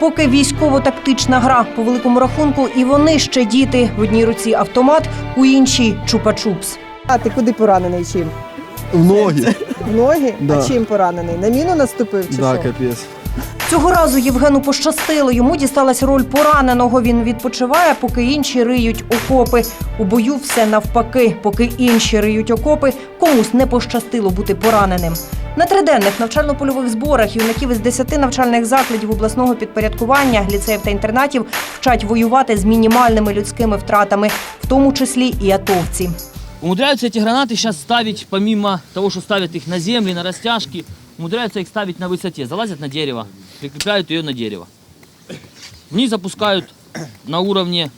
поки військово-тактична гра. По великому рахунку, і вони ще діти. В одній руці автомат, у іншій чупа-чупс. А ти куди поранений чим? В ноги. В ноги? Да. А чим поранений? На міну наступив чи Да, що? капец. Цього разу Євгену пощастило. Йому дісталась роль пораненого. Він відпочиває, поки інші риють окопи. У бою все навпаки. Поки інші риють окопи, комусь не пощастило бути пораненим. На триденних навчально-польових зборах юнаків із 10 навчальних закладів обласного підпорядкування, ліцеїв та інтернатів вчать воювати з мінімальними людськими втратами, в тому числі і атовці. Умудряются эти гранаты сейчас ставить, помимо того, что ставят их на земли, на растяжки, умудряются их ставить на высоте. Залазят на дерево, прикрепляют ее на дерево. Вниз запускают на уровне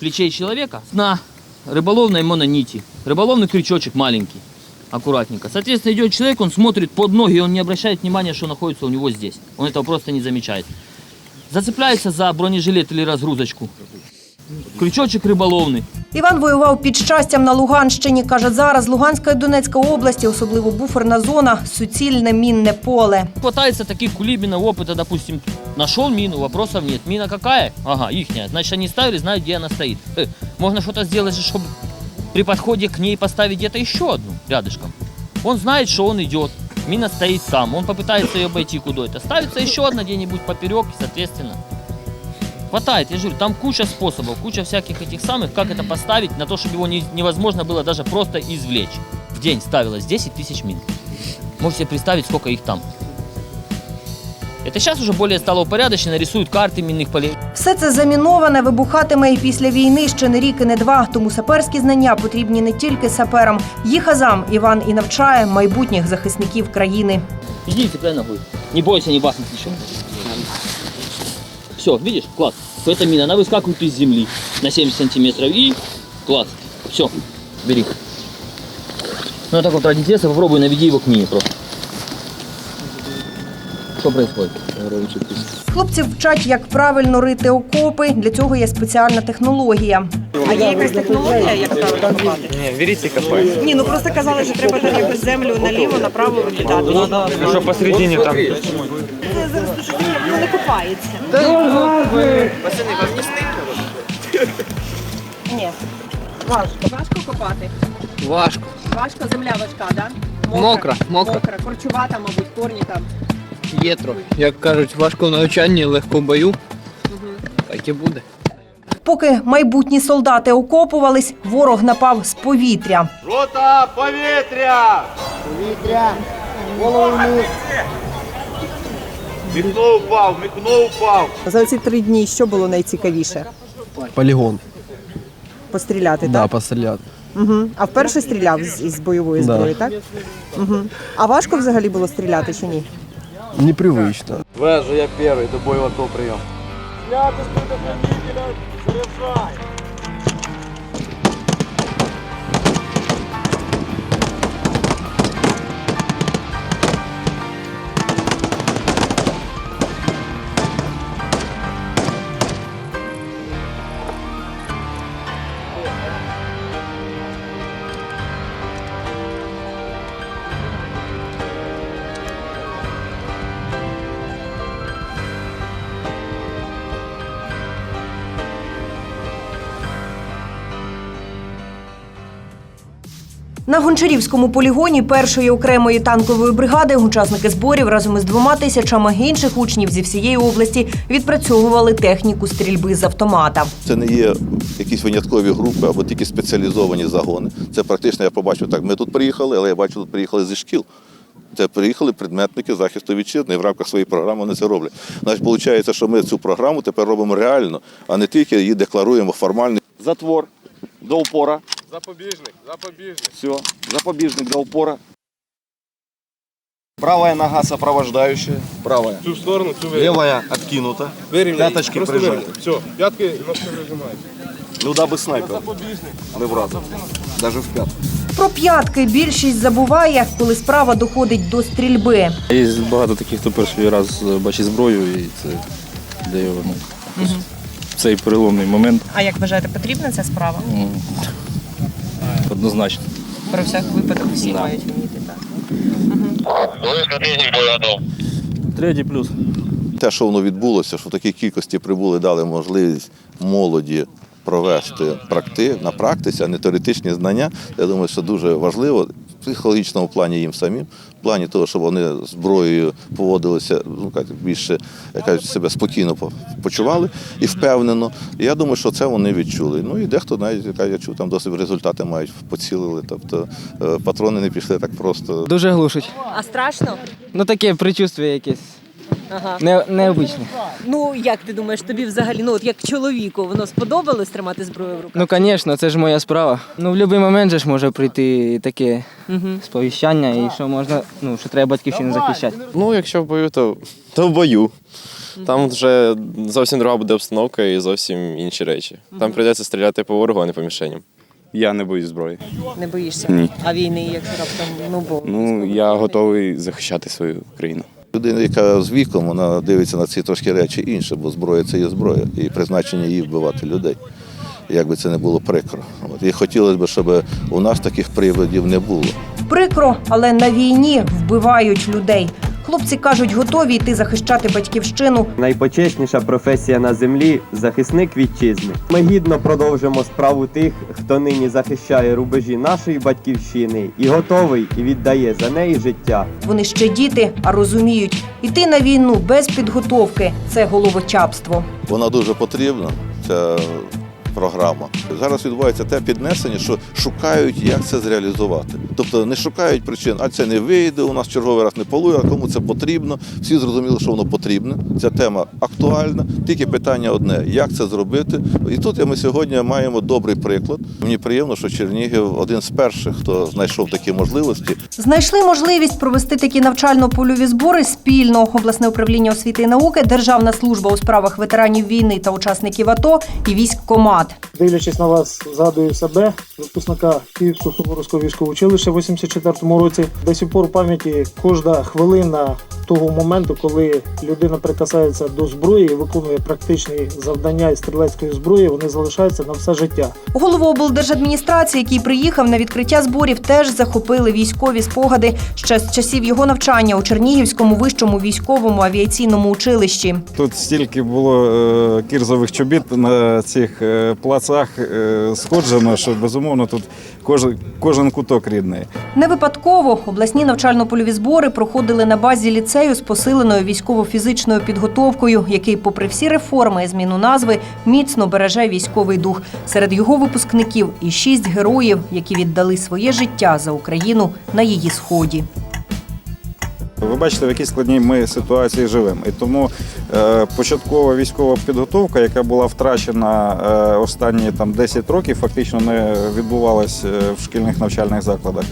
плечей человека на рыболовной мононити. Рыболовный крючочек маленький, аккуратненько. Соответственно, идет человек, он смотрит под ноги, он не обращает внимания, что находится у него здесь. Он этого просто не замечает. Зацепляется за бронежилет или разгрузочку. Крючочек рыболовный. Іван воював під щастям на Луганщині. Каже, зараз Луганська і Донецька області, особливо буферна зона, суцільне мінне поле. Хватается таких кулибинов опыта, допустим, нашел мину, вопросов нет. Мина какая? Ага, ихняя. Значит, они ставили, знают, где она стоит. Э, можно что-то сделать, же, чтобы при подходе к ней поставить где-то еще одну рядышком. Он знает, что он идет. Мина стоит там. Он попытается ее обойти куда-то. Ставится еще одна где-нибудь поперек, соответственно. Хватает, я же говорю, там куча способов, куча всяких этих самых, как это поставить, на то, чтобы его не- невозможно было даже просто извлечь. В день ставилось 10 тысяч мин. Можете себе представить, сколько их там. Это сейчас уже более стало упорядочено, рисуют карты минных полей. Все це заміноване вибухатиме і після війни ще не рік і не два. Тому саперські знання потрібні не тільки саперам. Їх азам Іван і навчає майбутніх захисників країни. Иди цепляй ногой. Не бойся, не бахнет ничего. Все, видишь, класс. Эта мина, она выскакивает из земли на 70 сантиметров и класс. Все, бери. Ну вот так вот ради интереса попробуй наведи его к мине просто. Что происходит? Хлопців вчать, як правильно рити окопи. Для цього є спеціальна технологія. А є якась технологія, як правильно копати? Ні, беріть і копайте. Ні, ну просто казали, що треба там якусь землю наліво, направо викидати. Ну що посередині там. Це зараз дуже воно не копається. Ні. Важко. Важко копати. Важко. Важко земля важка, так? Да? Мокра, мокра. Мокра, корчувата, мабуть, корні там. Є трохи. Як кажуть, важко в навчанні, легко в бою. Так і буде. Поки майбутні солдати окопувались, ворог напав з повітря. Рота повітря! Повітря! Голову вниз! Вікно впав, вікно впав. За ці три дні що було найцікавіше? Полігон. Постріляти, Да, так? постріляти. Угу. А вперше стріляв з, із бойової Да. зброї, так? Угу. А важко взагалі було стріляти чи ні? Непривично. же я перший, до бою готов прийом. На Гончарівському полігоні першої окремої танкової бригади учасники зборів разом із двома тисячами інших учнів зі всієї області відпрацьовували техніку стрільби з автомата. Це не є якісь виняткові групи або тільки спеціалізовані загони. Це практично я побачив так. Ми тут приїхали, але я бачу, тут приїхали зі шкіл. Це приїхали предметники захисту вітчизни, і в рамках своєї програми вони це роблять. Значить, виходить, що ми цю програму тепер робимо реально, а не тільки її декларуємо формально. Затвор до упора. Запобіжник, запобіжник. Все, запобіжник до упора. Правая нога сопровождающая. Правая. Цю сторону, цю Левая откинута. вирівняйте. П'яточки Просто вирівняйте. Все, п'ятки ножки вижимають. Ну, даби снайпер. Не вразив. Даже в п'ятку. Про п'ятки більшість забуває, коли справа доходить до стрільби. Є багато таких, хто перший раз бачить зброю, і це його ну, якось цей переломний момент А як вважаєте, потрібна ця справа? м, однозначно. Про всяк випадок всі Да. мають вміти, так. Третій плюс. те, що воно відбулося, що в такій кількості прибули, дали можливість молоді провести практи на практиці, а не теоретичні знання. Я думаю, що дуже важливо психологічному плані їм самим, в плані того, щоб вони зброєю поводилися ну, як більше як кажуть, себе спокійно почували і впевнено. І я думаю, що це вони відчули. Ну і дехто навіть яка я чув, там досить результати мають поцілили. Тобто е, патрони не пішли так просто. Дуже глушить. А страшно? Ну таке предчувствие якесь. Ага. Не, необичне. Ну як ти думаєш, тобі взагалі, ну от як чоловіку, воно сподобалось тримати зброю в руках? Ну, звісно, це ж моя справа. Ну, в будь-який момент же ж може прийти таке сповіщання, і що можна, ну, що треба батьківщину захищати. Ну, якщо в бою, то, то в бою. Там вже зовсім друга буде обстановка і зовсім інші речі. Там прийдеться стріляти по ворогу, а не по мішеням. Я не боюсь зброї. Не боїшся? Ні. А війни, якщо раптом, ну бо Ну, я готовий захищати свою країну. Людина, яка з віком, вона дивиться на ці трошки речі інше, бо зброя це є зброя, і призначення її вбивати людей. Як би це не було прикро. От. І хотілося б, щоб у нас таких приводів не було. Прикро, але на війні вбивають людей. Хлопці кажуть, готові йти захищати батьківщину. Найпочесніша професія на землі захисник вітчизни. Ми гідно продовжимо справу тих, хто нині захищає рубежі нашої батьківщини і готовий і віддає за неї життя. Вони ще діти, а розуміють, іти на війну без підготовки це головочапство. Вона дуже потрібна, ця програма. Зараз відбувається те піднесення, що шукають, як це зреалізувати. Тобто не шукають причин, а це не вийде, у нас черговий раз не полує, а кому це потрібно. Всі зрозуміли, що воно потрібне. Ця тема актуальна. Тільки питання одне: як це зробити? І тут ми сьогодні маємо добрий приклад. Мені приємно, що Чернігів один з перших, хто знайшов такі можливості. Знайшли можливість провести такі навчально-польові збори спільно. Обласне управління освіти і науки, Державна служба у справах ветеранів війни та учасників АТО і військкомат. Дивлячись на вас, згадую себе, випускника Київського Суворовського військового училища в 84-му році. До сих пор в пам'яті кожна хвилина того моменту, коли людина прикасається до зброї і виконує практичні завдання із стрілецької зброї, вони залишаються на все життя. Голову облдержадміністрації, який приїхав на відкриття зборів, теж захопили військові спогади ще з часів його навчання у Чернігівському вищому військовому авіаційному училищі. Тут стільки було е, кірзових чобіт на цих е, плацах е, сходжено, що безумовно тут кожен, кожен куток рідний. Не випадково обласні навчально-польові збори проходили на базі ліцею з посиленою військово-фізичною підготовкою, який, попри всі реформи і зміну назви, міцно береже військовий дух. Серед його випускників і шість героїв, які віддали своє життя за Україну на її сході. Ви бачите, в якій складній ми ситуації живемо. І тому е, початкова військова підготовка, яка була втрачена е, останні там 10 років, фактично не відбувалась е, в шкільних навчальних закладах,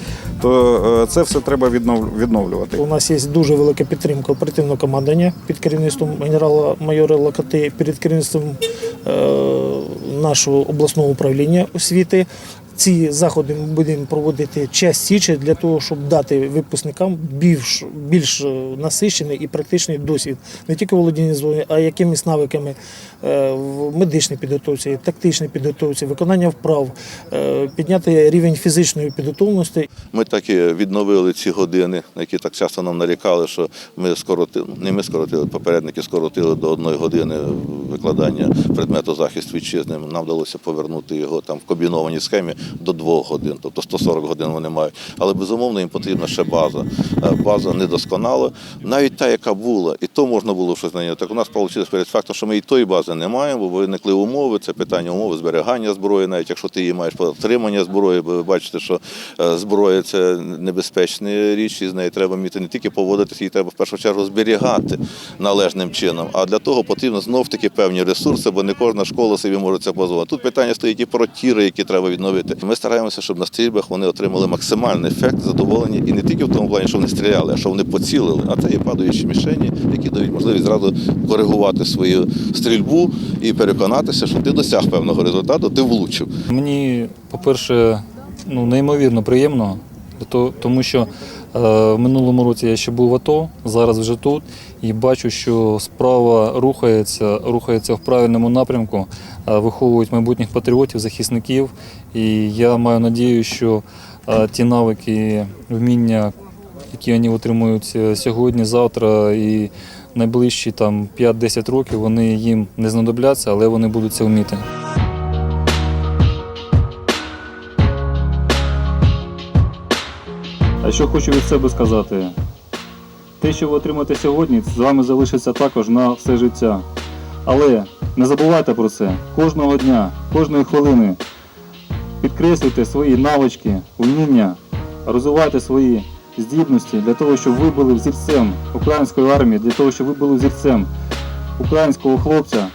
то це все треба віднов- відновлювати. У нас є дуже велика підтримка оперативного командування під керівництвом генерала-майора Локоти, під керівництвом нашого обласного управління освіти. Ці заходи ми будемо проводити частіше для того, щоб дати випускникам більш, більш насичений і практичний досвід. Не тільки володіння зброєю, а якимись навиками е, в медичній підготовці, тактичній підготовці, виконання вправ, е, підняти рівень фізичної підготовленості. Ми так і відновили ці години, на які так часто нам нарікали, що ми скоротили, не ми скоротили, попередники скоротили до одної години викладання предмету захист вітчизни. Нам вдалося повернути його там в комбінованій схемі до двох годин, тобто 140 годин вони мають. Але безумовно їм потрібна ще база. Е, База недосконала, навіть та, яка була, і то можна було щось на ній. Так у нас вийшло перед фактом, що ми і тої бази не маємо, бо виникли умови. Це питання умови зберігання зброї, навіть якщо ти її маєш отримання зброї, бо ви бачите, що е, зброя це небезпечна річ, і з нею треба вміти не тільки поводитися, її треба в першу чергу зберігати належним чином. А для того потрібно знов таки певні ресурси, бо не кожна школа собі може це дозволити. Тут питання стоїть і про тіри, які треба відновити. Ми стараємося, щоб на стрільбах вони отримали максимальний ефект, задоволення, і не тільки в тому плані, що вони стріляли, а що вони поцілили. А це є падаючі мішені, які дають можливість зразу коригувати свою стрільбу і переконатися, що ти досяг певного результату, ти влучив. Мені, по-перше, ну, неймовірно приємно, тому що в минулому році я ще був в АТО, зараз вже тут, і бачу, що справа рухається, рухається в правильному напрямку, е, виховують майбутніх патріотів, захисників. І я маю надію, що е, ті навики, вміння, які вони отримують е, сьогодні, завтра і найближчі там 5-10 років вони їм не знадобляться, але вони будуть це вміти. А що хочу від себе сказати? Те, що ви отримаєте сьогодні, з вами залишиться також на все життя. Але не забувайте про це кожного дня, кожної хвилини. Підкреслюйте свої навички, вміння, розвивайте свої здібності для того, щоб ви були взірцем української армії, для того, щоб ви були взірцем українського хлопця,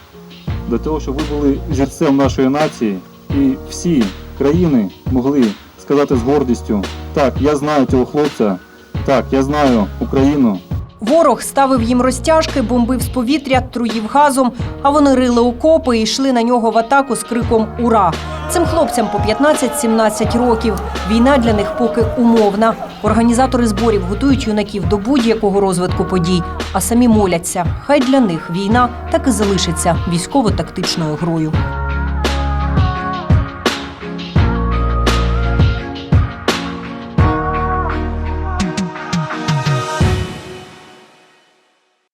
для того, щоб ви були взірцем нашої нації і всі країни могли сказати з гордістю: так, я знаю цього хлопця, так, я знаю Україну. Ворог ставив їм розтяжки, бомбив з повітря, труїв газом, а вони рили окопи і йшли на нього в атаку з криком Ура! Цим хлопцям по 15-17 років. Війна для них поки умовна. Організатори зборів готують юнаків до будь-якого розвитку подій, а самі моляться. Хай для них війна так і залишиться військово-тактичною грою.